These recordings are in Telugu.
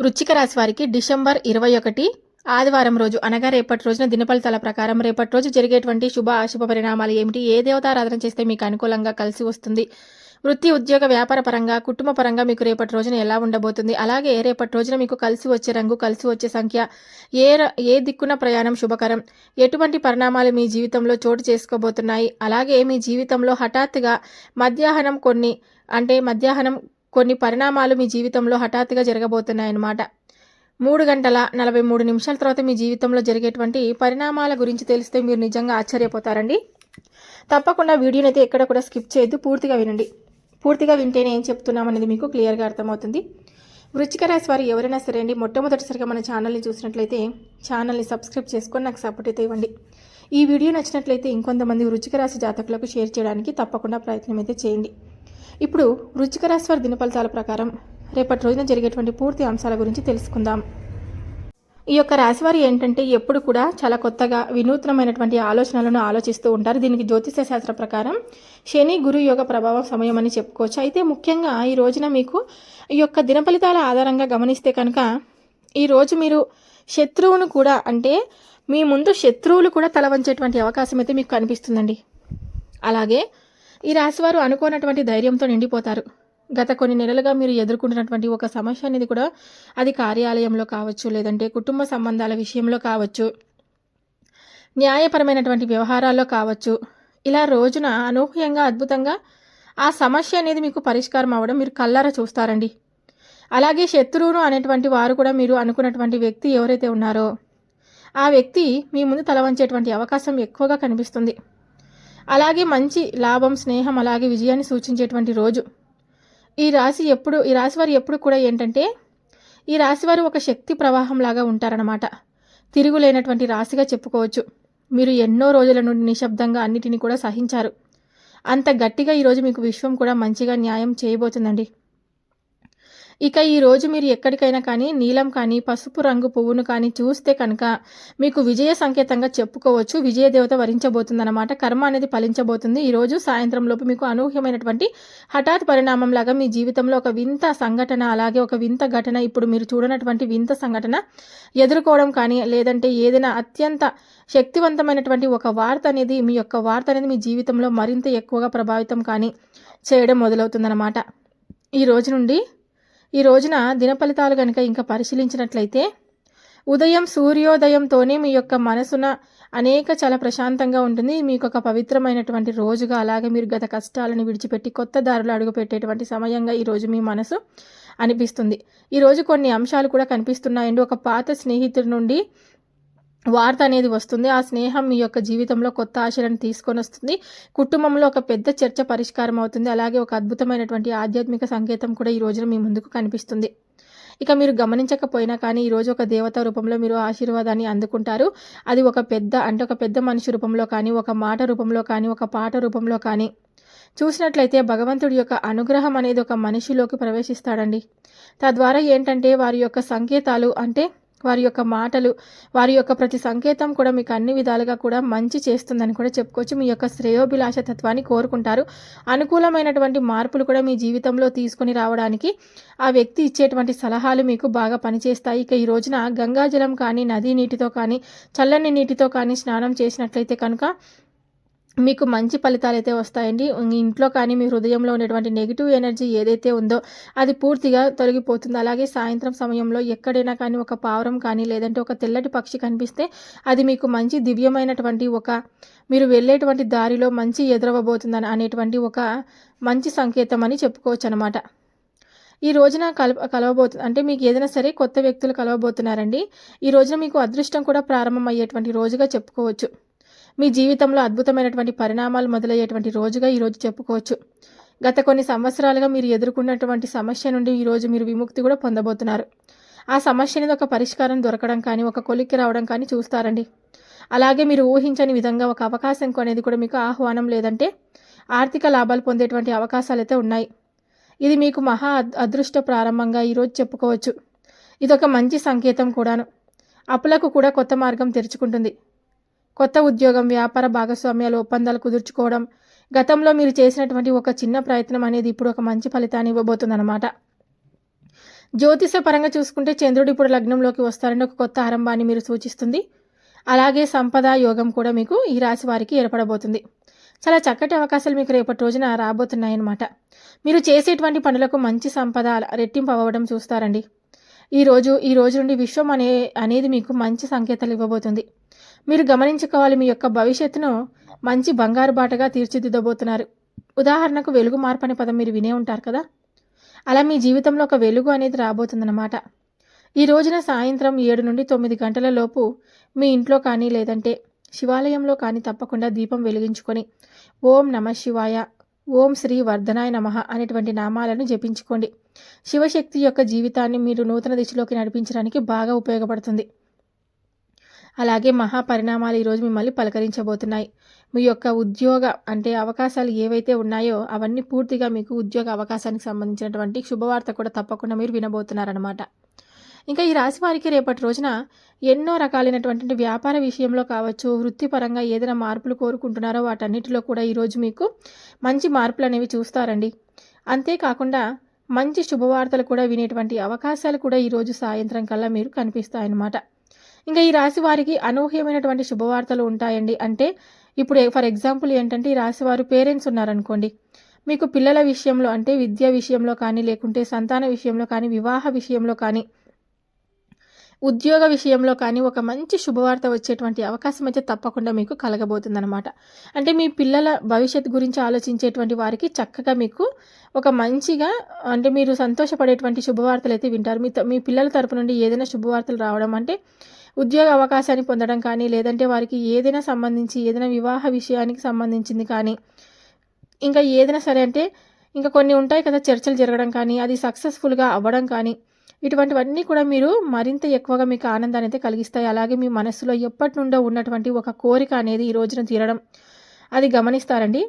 వృచ్చిక రాశి వారికి డిసెంబర్ ఇరవై ఒకటి ఆదివారం రోజు అనగా రేపటి రోజున దినఫలితాల ప్రకారం రేపటి రోజు జరిగేటువంటి శుభ అశుభ పరిణామాలు ఏమిటి? ఏ దేవతారాధన చేస్తే మీకు అనుకూలంగా కలిసి వస్తుంది? వృత్తి ఉద్యోగ వ్యాపార పరంగా కుటుంబ పరంగా మీకు రేపటి రోజున ఎలా ఉండబోతుంది? అలాగే రేపటి రోజున మీకు కలిసి వచ్చే రంగు కలిసి వచ్చే సంఖ్య ఏ ర- ఏ దిక్కున ప్రయాణం శుభకరం? ఎటువంటి పరిణామాలు మీ జీవితంలో చోటు చేసుకోబోతున్నాయి? అలాగే మీ జీవితంలో హఠాత్తుగా మధ్యాహ్నం కొన్ని అంటే మధ్యాహ్నం కొన్ని పరిణామాలు మీ జీవితంలో హఠాత్తుగా జరగబోతున్నాయి అన్నమాట మూడు గంటల నలభై మూడు నిమిషాల తర్వాత మీ జీవితంలో జరిగేటువంటి పరిణామాల గురించి తెలిస్తే మీరు నిజంగా ఆశ్చర్యపోతారండి. తప్పకుండా వీడియోని అయితే ఎక్కడ కూడా స్కిప్ చేయొద్దు పూర్తిగా వినండి. పూర్తిగా వింటేనే ఏం చెప్తున్నామనేది మీకు క్లియర్గా అర్థమవుతుంది. వృచ్చిక రాశి వారు ఎవరైనా సరే అండి మొట్టమొదటిసారిగా మన ఛానల్ని చూసినట్లయితే ఛానల్ని సబ్స్క్రైబ్ చేసుకొని నాకు సపోర్ట్ అయితే ఇవ్వండి. ఈ వీడియో నచ్చినట్లయితే ఇంకొంతమంది వృచ్చిక రాశి జాతకులకు షేర్ చేయడానికి తప్పకుండా ప్రయత్నం అయితే చేయండి. ఇప్పుడు వృచ్చిక రాశి వారి దినఫలితాల ప్రకారం రేపటి రోజున జరిగేటువంటి పూర్తి అంశాల గురించి తెలుసుకుందాం. ఈ యొక్క రాశివారి ఏంటంటే ఎప్పుడు కూడా చాలా కొత్తగా వినూత్నమైనటువంటి ఆలోచనలను ఆలోచిస్తూ ఉంటారు. దీనికి జ్యోతిష శాస్త్ర ప్రకారం శని గురు యోగ ప్రభావం సమయం అని చెప్పుకోవచ్చు. అయితే ముఖ్యంగా ఈ రోజున మీకు ఈ యొక్క దినఫలితాల ఆధారంగా గమనిస్తే కనుక ఈరోజు మీరు శత్రువును కూడా అంటే మీ ముందు శత్రువులు కూడా తల వంచేటువంటి అవకాశం అయితే మీకు కనిపిస్తుందండి. అలాగే ఈ రాశివారు అనుకోనటువంటి ధైర్యంతో నిండిపోతారు. గత కొన్ని నెలలుగా మీరు ఎదుర్కొంటున్నటువంటి ఒక సమస్య అనేది కూడా అది కార్యాలయంలో కావచ్చు లేదంటే కుటుంబ సంబంధాల విషయంలో కావచ్చు న్యాయపరమైనటువంటి వ్యవహారాల్లో కావచ్చు. ఇలా రోజున అనూహ్యంగా అద్భుతంగా ఆ సమస్య అనేది మీకు పరిష్కారం అవ్వడం మీరు కల్లారా చూస్తారండి. అలాగే శత్రువును అనేటువంటి వారు కూడా మీరు అనుకున్నటువంటి వ్యక్తి ఎవరైతే ఉన్నారో ఆ వ్యక్తి మీ ముందు తల వంచేటువంటి అవకాశం ఎక్కువగా కనిపిస్తుంది. అలాగే మంచి లాభం స్నేహం అలాగే విజయాన్ని సూచించేటువంటి రోజు. ఈ రాశి ఎప్పుడు ఈ రాశి వారు ఎప్పుడు కూడా ఏంటంటే ఈ రాశి వారు ఒక శక్తి ప్రవాహం లాగా ఉంటారనమాట తిరుగులేనటువంటి రాశిగా చెప్పుకోవచ్చు. మీరు ఎన్నో రోజుల నుండి నిశ్శబ్దంగా అన్నిటిని కూడా సహించారు. అంత గట్టిగా ఈరోజు మీకు విశ్వం కూడా మంచిగా న్యాయం చేయబోతుందండి. ఇక ఈ రోజు మీరు ఎక్కడికైనా కానీ నీలం కానీ పసుపు రంగు పువ్వును కానీ చూస్తే కనుక మీకు విజయ సంకేతంగా చెప్పుకోవచ్చు. విజయ దేవత వరించబోతుందన్నమాట. కర్మ అనేది ఫలించబోతుంది. ఈ రోజు సాయంత్రం లోపు మీకు అనూహ్యమైనటువంటి హఠాత్ పరిణామం లాగా మీ జీవితంలో ఒక వింత సంఘటన అలాగే ఒక వింత ఘటన ఇప్పుడు మీరు చూడనటువంటి వింత సంఘటన ఎదుర్కోవడం కానీ లేదంటే ఏదైనా అత్యంత శక్తివంతమైనటువంటి ఒక వార్త అనేది మీ యొక్క వార్త అనేది మీ జీవితంలో మరింత ఎక్కువగా ప్రభావితం కానీ చేయడం మొదలవుతుందన్నమాట. ఈ రోజు నుండి ఈ రోజున దిన ఫలితాలు కనుక ఇంకా పరిశీలించినట్లయితే ఉదయం సూర్యోదయంతోనే మీ యొక్క మనసున అనేక చాలా ప్రశాంతంగా ఉంటుంది. మీకు ఒక పవిత్రమైనటువంటి రోజుగా అలాగే మీరు గత కష్టాలను విడిచిపెట్టి కొత్త దారులు అడుగుపెట్టేటువంటి సమయంగా ఈరోజు మీ మనసు అనిపిస్తుంది. ఈరోజు కొన్ని అంశాలు కూడా కనిపిస్తున్నాయండి. ఒక పాత స్నేహితుడి నుండి వార్త అనేది వస్తుంది. ఆ స్నేహం మీ యొక్క జీవితంలో కొత్త ఆశలను తీసుకొని వస్తుంది. కుటుంబంలో ఒక పెద్ద చర్చ పరిష్కారం అవుతుంది. అలాగే ఒక అద్భుతమైనటువంటి ఆధ్యాత్మిక సంకేతం కూడా ఈ రోజున మీ ముందుకు కనిపిస్తుంది. ఇక మీరు గమనించకపోయినా కానీ ఈరోజు ఒక దేవత రూపంలో మీరు ఆశీర్వాదాన్ని అందుకుంటారు. అది ఒక పెద్ద అంటే ఒక పెద్ద మనిషి రూపంలో కానీ ఒక మాట రూపంలో కానీ ఒక పాట రూపంలో కానీ. చూసినట్లయితే భగవంతుడి యొక్క అనుగ్రహం అనేది ఒక మనిషిలోకి ప్రవేశిస్తాడండి. తద్వారా ఏంటంటే వారి యొక్క సంకేతాలు అంటే వారి యొక్క మాటలు వారి యొక్క ప్రతి సంకేతం కూడా మీకు అన్ని విధాలుగా కూడా మంచి చేస్తుందని కూడా చెప్పుకోవచ్చు. మీ యొక్క శ్రేయోభిలాష తత్వాన్ని కోరుకుంటారు. అనుకూలమైనటువంటి మార్పులు కూడా మీ జీవితంలో తీసుకొని రావడానికి ఆ వ్యక్తి ఇచ్చేటువంటి సలహాలు మీకు బాగా పనిచేస్తాయి. ఇక ఈ రోజున గంగాజలం కానీ నదీ నీటితో కానీ చల్లని నీటితో కానీ స్నానం చేసినట్లయితే కనుక మీకు మంచి ఫలితాలు అయితే వస్తాయండి ఇంట్లో కానీ మీ హృదయంలో ఉన్నటువంటి నెగిటివ్ ఎనర్జీ ఏదైతే ఉందో అది పూర్తిగా తొలగిపోతుంది. అలాగే సాయంత్రం సమయంలో ఎక్కడైనా కానీ ఒక పావురం కానీ లేదంటే ఒక తెల్లటి పక్షి కనిపిస్తే అది మీకు మంచి దివ్యమైనటువంటి ఒక మీరు వెళ్ళేటువంటి దారిలో మంచి ఎదురవ్వబోతుందని అనేటువంటి ఒక మంచి సంకేతం అని చెప్పుకోవచ్చు అనమాట ఈ రోజున కల కలవబోతు అంటే మీకు ఏదైనా సరే కొత్త వ్యక్తులు కలవబోతున్నారండి. ఈ రోజున మీకు అదృష్టం కూడా ప్రారంభం అయ్యేటువంటి రోజుగా చెప్పుకోవచ్చు. మీ జీవితంలో అద్భుతమైనటువంటి పరిణామాలు మొదలయ్యేటువంటి రోజుగా ఈరోజు చెప్పుకోవచ్చు. గత కొన్ని సంవత్సరాలుగా మీరు ఎదుర్కొన్నటువంటి సమస్య నుండి ఈరోజు మీరు విముక్తి కూడా పొందబోతున్నారు. ఆ సమస్య అనేది ఒక పరిష్కారం దొరకడం కానీ ఒక కొలిక్కి రావడం కానీ చూస్తారండి. అలాగే మీరు ఊహించని విధంగా ఒక అవకాశం అనేది కూడా మీకు ఆహ్వానం లేదంటే ఆర్థిక లాభాలు పొందేటువంటి అవకాశాలు అయితే ఉన్నాయి. ఇది మీకు మహా అదృష్ట ప్రారంభంగా ఈరోజు చెప్పుకోవచ్చు. ఇదొక మంచి సంకేతం కూడాను. అప్పులకు కూడా కొత్త మార్గం తెరుచుకుంటుంది. కొత్త ఉద్యోగం వ్యాపార భాగస్వామ్యాలు ఒప్పందాలు కుదుర్చుకోవడం గతంలో మీరు చేసినటువంటి ఒక చిన్న ప్రయత్నం అనేది ఇప్పుడు ఒక మంచి ఫలితాన్ని ఇవ్వబోతుందన్నమాట. జ్యోతిష పరంగా చూసుకుంటే చంద్రుడు ఇప్పుడు లగ్నంలోకి వస్తారని ఒక కొత్త ఆరంభాన్ని మీరు సూచిస్తుంది. అలాగే సంపద యోగం కూడా మీకు ఈ రాశి వారికి ఏర్పడబోతుంది. చాలా చక్కటి అవకాశాలు మీకు రేపటి రోజున రాబోతున్నాయన్నమాట. మీరు చేసేటువంటి పనులకు మంచి సంపద రెట్టింపు అవ్వడం చూస్తారండి. ఈరోజు ఈ రోజు నుండి విశ్వం అనే అనేది మీకు మంచి సంకేతాలు ఇవ్వబోతుంది. మీరు గమనించుకోవాలి మీ యొక్క భవిష్యత్తును మంచి బంగారు బాటగా తీర్చిదిద్దబోతున్నారు. ఉదాహరణకు వెలుగు మార్పు అనే పదం మీరు వినే ఉంటారు కదా? అలా మీ జీవితంలో ఒక వెలుగు అనేది రాబోతుందన్నమాట. ఈ రోజున సాయంత్రం ఏడు నుండి తొమ్మిది గంటల లోపు మీ ఇంట్లో కానీ లేదంటే శివాలయంలో కానీ తప్పకుండా దీపం వెలిగించుకొని ఓం నమ శివాయ ఓం శ్రీ వర్ధనాయ నమ అనేటువంటి నామాలను జపించుకోండి. శివశక్తి యొక్క జీవితాన్ని మీరు నూతన దిశలోకి నడిపించడానికి బాగా ఉపయోగపడుతుంది. అలాగే మహాపరిణామాలు ఈరోజు మిమ్మల్ని పలకరించబోతున్నాయి. మీ యొక్క ఉద్యోగ అంటే అవకాశాలు ఏవైతే ఉన్నాయో అవన్నీ పూర్తిగా మీకు ఉద్యోగ అవకాశానికి సంబంధించినటువంటి శుభవార్త కూడా తప్పకుండా మీరు వినబోతున్నారనమాట ఇంకా ఈ రాశి వారికి రేపటి రోజున ఎన్నో రకాలైనటువంటి వ్యాపార విషయంలో కావచ్చు వృత్తిపరంగా ఏదైనా మార్పులు కోరుకుంటున్నారో వాటన్నిటిలో కూడా ఈరోజు మీకు మంచి మార్పులు అనేవి చూస్తారండి. అంతేకాకుండా మంచి శుభవార్తలు కూడా వినేటువంటి అవకాశాలు కూడా ఈరోజు సాయంత్రం కల్లా మీరు కనిపిస్తాయన్నమాట. ఇంకా ఈ రాశి వారికి అనూహ్యమైనటువంటి శుభవార్తలు ఉంటాయండి. అంటే ఇప్పుడు ఫర్ ఎగ్జాంపుల్ ఏంటంటే ఈ రాశి వారు పేరెంట్స్ ఉన్నారనుకోండి. మీకు పిల్లల విషయంలో అంటే విద్య విషయంలో కానీ లేకుంటే సంతాన విషయంలో కానీ వివాహ విషయంలో కానీ ఉద్యోగ విషయంలో కానీ ఒక మంచి శుభవార్త వచ్చేటువంటి అవకాశం అయితే తప్పకుండా మీకు కలగబోతుందన్నమాట. అంటే మీ పిల్లల భవిష్యత్తు గురించి ఆలోచించేటువంటి వారికి చక్కగా మీకు ఒక మంచిగా అంటే మీరు సంతోషపడేటువంటి శుభవార్తలు అయితే వింటారు. మీ మీ పిల్లల తరపు నుండి ఏదైనా శుభవార్తలు రావడం అంటే ఉద్యోగ అవకాశాన్ని పొందడం కానీ లేదంటే వారికి ఏదైనా సంబంధించి ఏదైనా వివాహ విషయానికి సంబంధించింది కానీ ఇంకా ఏదైనా సరే అంటే ఇంకా కొన్ని ఉంటాయి కదా చర్చలు జరగడం కానీ అది సక్సెస్ఫుల్గా అవ్వడం కానీ ఇటువంటివన్నీ కూడా మీరు మరింత ఎక్కువగా మీకు ఆనందాన్ని అయితే కలిగిస్తాయి. అలాగే మీ మనస్సులో ఎప్పటి నుండో ఉన్నటువంటి ఒక కోరిక అనేది ఈ రోజున తీరడం అది గమనిస్తారండి.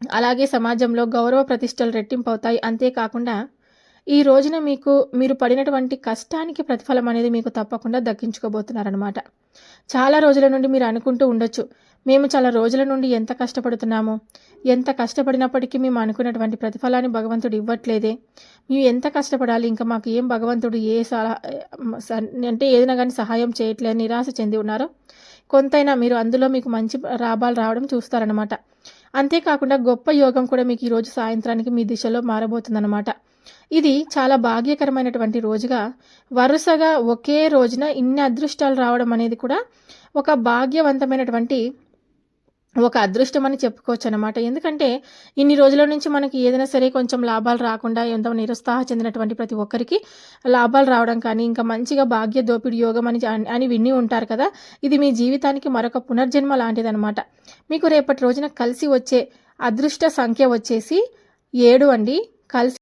అలాగే సమాజంలో గౌరవ ప్రతిష్టలు రెట్టింపు అవుతాయి అంతేకాకుండా ఈ రోజున మీకు మీరు పడినటువంటి కష్టానికి ప్రతిఫలం అనేది మీకు తప్పకుండా దక్కించుకోబోతున్నారనమాట చాలా రోజుల నుండి మీరు అనుకుంటూ ఉండొచ్చు మేము చాలా రోజుల నుండి ఎంత కష్టపడుతున్నామో ఎంత కష్టపడినప్పటికీ మేము అనుకున్నటువంటి ప్రతిఫలాన్ని భగవంతుడు ఇవ్వట్లేదే మేము ఎంత కష్టపడాలి ఇంకా మాకు ఏం భగవంతుడు ఏ సలహా అంటే ఏదైనా కానీ సహాయం చేయట్లేదు నిరాశ చెంది ఉన్నారో కొంతైనా మీరు అందులో మీకు మంచి లాభాలు రావడం చూస్తారనమాట అంతేకాకుండా గొప్ప యోగం కూడా మీకు ఈరోజు సాయంత్రానికి మీ దిశలో మారబోతుందన్నమాట. ఇది చాలా భాగ్యకరమైనటువంటి రోజుగా వరుసగా ఒకే రోజున ఇన్ని అదృష్టాలు రావడం అనేది కూడా ఒక భాగ్యవంతమైనటువంటి ఒక అదృష్టం అని చెప్పుకోవచ్చు అనమాట ఎందుకంటే ఇన్ని రోజుల నుంచి మనకి ఏదైనా సరే కొంచెం లాభాలు రాకుండా ఎంత నిరుత్సాహ చెందినటువంటి ప్రతి ఒక్కరికి లాభాలు రావడం కానీ ఇంకా మంచిగా భాగ్య దోపిడి యోగం అని అని విని ఉంటారు కదా ఇది మీ జీవితానికి మరొక పునర్జన్మ లాంటిదనమాట మీకు రేపటి రోజున కలిసి వచ్చే అదృష్ట సంఖ్య వచ్చేసి ఏడు అండి. కలిసి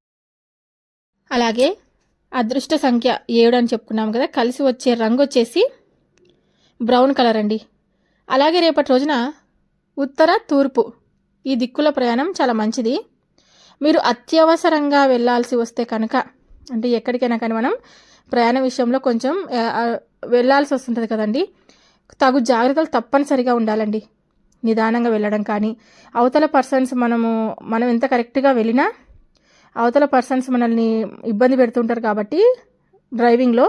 అలాగే అదృష్ట సంఖ్య ఏడు అని చెప్పుకున్నాం కదా కలిసి వచ్చే రంగు వచ్చేసి బ్రౌన్ కలర్ అండి. అలాగే రేపటి రోజున ఉత్తర తూర్పు. ఈ దిక్కుల ప్రయాణం చాలా మంచిది. మీరు అత్యవసరంగా వెళ్ళాల్సి వస్తే కనుక అంటే ఎక్కడికైనా కానీ మనం ప్రయాణ విషయంలో కొంచెం వెళ్ళాల్సి వస్తుంటుంది కదండి. తగు జాగ్రత్తలు తప్పనిసరిగా ఉండాలండి. నిదానంగా వెళ్ళడం కానీ అవతల పర్సన్స్ మనము మనం ఎంత కరెక్ట్గా వెళ్ళినా అవతల పర్సన్స్ మనల్ని ఇబ్బంది పెడుతుంటారు కాబట్టి డ్రైవింగ్లో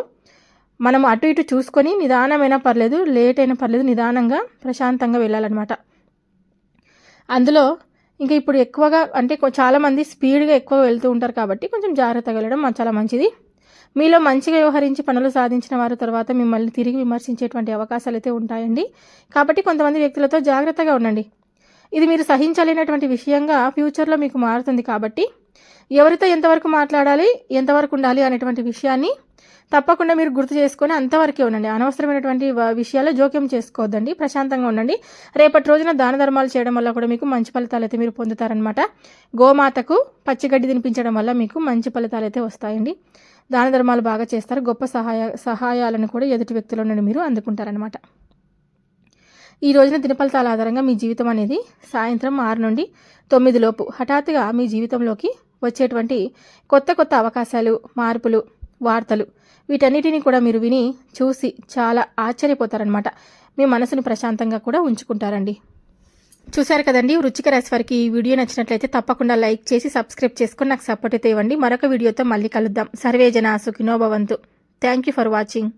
మనం అటు ఇటు చూసుకొని నిదానమైనా పర్లేదు లేట్ అయినా పర్లేదు నిదానంగా ప్రశాంతంగా వెళ్ళాలన్నమాట. అందులో ఇంకా ఇప్పుడు ఎక్కువగా అంటే చాలామంది స్పీడ్గా ఎక్కువ వెళ్తూ ఉంటారు కాబట్టి కొంచెం జాగ్రత్తగా వెళ్ళడం చాలా మంచిది. మీలో మంచిగా వ్యవహరించి పనులు సాధించిన వారు తర్వాత మిమ్మల్ని తిరిగి విమర్శించేటువంటి అవకాశాలు అయితే ఉంటాయండి. కాబట్టి కొంతమంది వ్యక్తులతో జాగ్రత్తగా ఉండండి. ఇది మీరు సహించలేనటువంటి విషయంగా ఫ్యూచర్లో మీకు మారుతుంది కాబట్టి ఎవరితో ఎంతవరకు మాట్లాడాలి ఎంతవరకు ఉండాలి అనేటువంటి విషయాన్ని తప్పకుండా మీరు గుర్తు చేసుకొని అంతవరకే ఉండండి. అనవసరమైనటువంటి విషయాల్లో జోక్యం చేసుకోవద్దండి. ప్రశాంతంగా ఉండండి. రేపటి రోజున దాన ధర్మాలు చేయడం వల్ల కూడా మీకు మంచి ఫలితాలు అయితే మీరు పొందుతారనమాట గోమాతకు పచ్చిగడ్డి తినిపించడం వల్ల మీకు మంచి ఫలితాలు అయితే వస్తాయండి. దాన ధర్మాలు బాగా చేస్తారు. గొప్ప సహాయ సహాయాలను కూడా ఎదుటి వ్యక్తుల నుండి మీరు అందుకుంటారనమాట ఈ రోజున దినఫలితాల ఆధారంగా మీ జీవితం అనేది సాయంత్రం ఆరు నుండి తొమ్మిది లోపు. హఠాత్తుగా మీ జీవితంలోకి వచ్చేటువంటి కొత్త కొత్త అవకాశాలు మార్పులు వార్తలు. వీటన్నిటిని కూడా మీరు విని చూసి చాలా ఆశ్చర్యపోతారనమాట మీ మనసును ప్రశాంతంగా కూడా ఉంచుకుంటారండి. చూశారు కదండి వృచ్చిక రాశి వారికి ఈ వీడియో నచ్చినట్లయితే తప్పకుండా లైక్ చేసి సబ్స్క్రైబ్ చేసుకుని నాకు సపోర్ట్ అయితే ఇవ్వండి. మరొక వీడియోతో మళ్ళీ కలుద్దాం. సర్వేజన Sukhinobhavantu thank you for watching.